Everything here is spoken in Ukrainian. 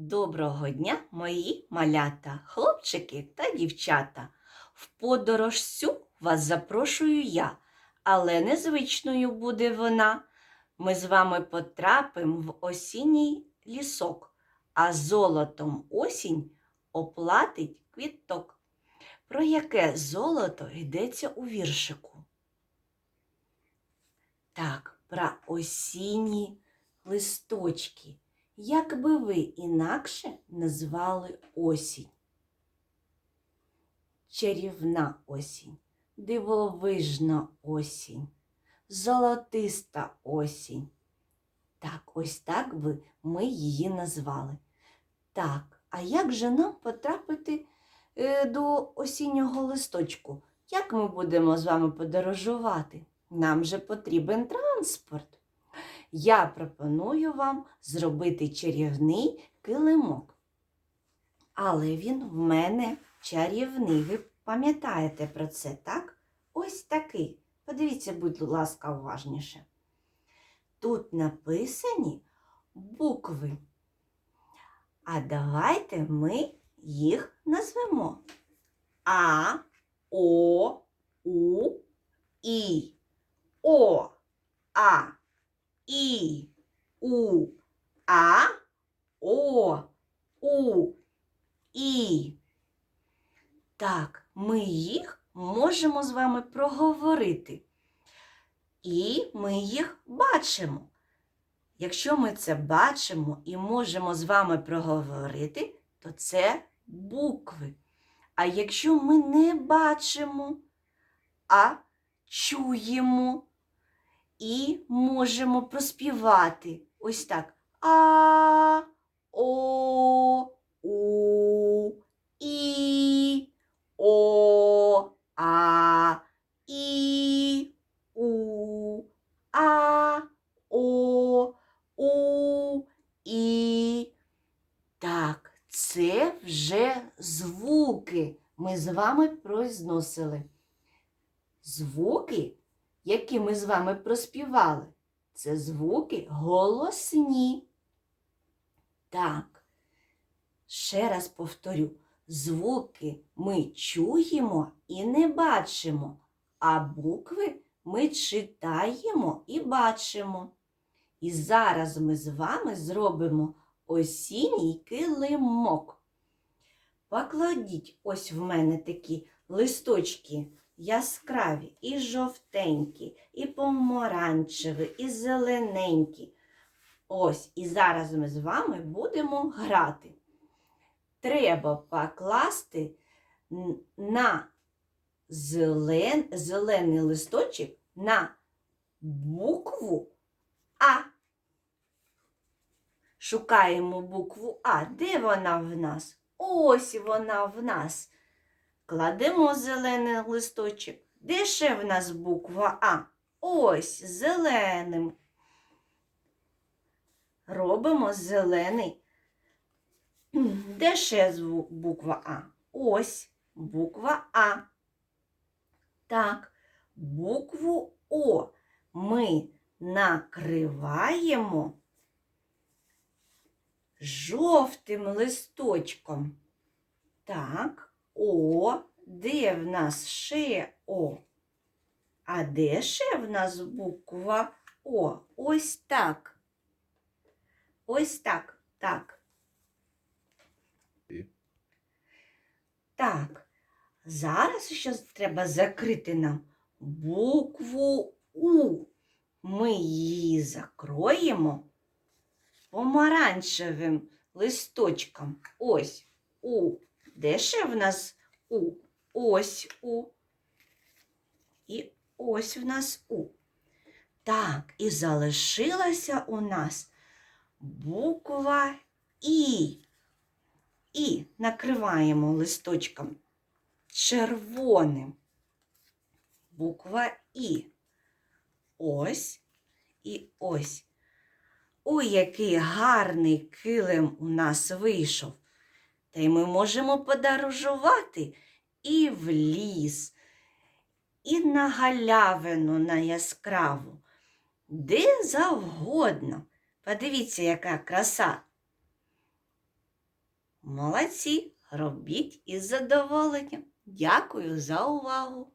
Доброго дня, мої малята, хлопчики та дівчата. В подорож сю вас запрошую я, але незвичною буде вона. Ми з вами потрапимо в осінній лісок, а золотом осінь оплатить квіток. Про яке золото йдеться у віршику? Так, про осінні листочки. Як би ви інакше назвали осінь? Чарівна осінь, дивовижна осінь, золотиста осінь. Так, ось так би ми її назвали. Так, а як же нам потрапити е, до осіннього листочку? Як ми будемо з вами подорожувати? Нам же потрібен транспорт я пропоную вам зробити чарівний килимок. Але він в мене чарівний. Ви пам'ятаєте про це, так? Ось такий. Подивіться, будь ласка, уважніше. Тут написані букви. А давайте ми їх назвемо А, О, У, І. О, А. І, У, А, О, У, І. Так, ми їх можемо з вами проговорити. І ми їх бачимо. Якщо ми це бачимо і можемо з вами проговорити, то це букви. А якщо ми не бачимо, а чуємо, і можемо проспівати ось так. А, О, У, І, О, А, І, У, А, О, У, І. Так, це вже звуки ми з вами произносили. Звуки які ми з вами проспівали, це звуки голосні. Так, ще раз повторю, звуки ми чуємо і не бачимо, а букви ми читаємо і бачимо. І зараз ми з вами зробимо осінній килимок. Покладіть ось в мене такі листочки яскраві, і жовтенькі, і помаранчеві, і зелененькі. Ось, і зараз ми з вами будемо грати. Треба покласти на зелен, зелений листочок на букву А. Шукаємо букву А. Де вона в нас? Ось вона в нас. Кладемо зелений листочок. Де ще в нас буква А? Ось зеленим. Робимо зелений. Де ще звук буква А? Ось буква А. Так, букву О ми накриваємо жовтим листочком. Так. О, де в нас ще О? А де ще в нас буква О? Ось так. Ось так. Так. Так. Зараз ще треба закрити нам букву У. Ми її закроємо помаранчевим листочком. Ось У. Де ще в нас У? Ось У. І ось в нас У. Так, і залишилася у нас буква І. І накриваємо листочком червоним. Буква І. Ось і ось. Ой, який гарний килим у нас вийшов. Та й ми можемо подорожувати і в ліс, і на галявину на яскраву, де завгодно. Подивіться, яка краса. Молодці, робіть із задоволенням. Дякую за увагу.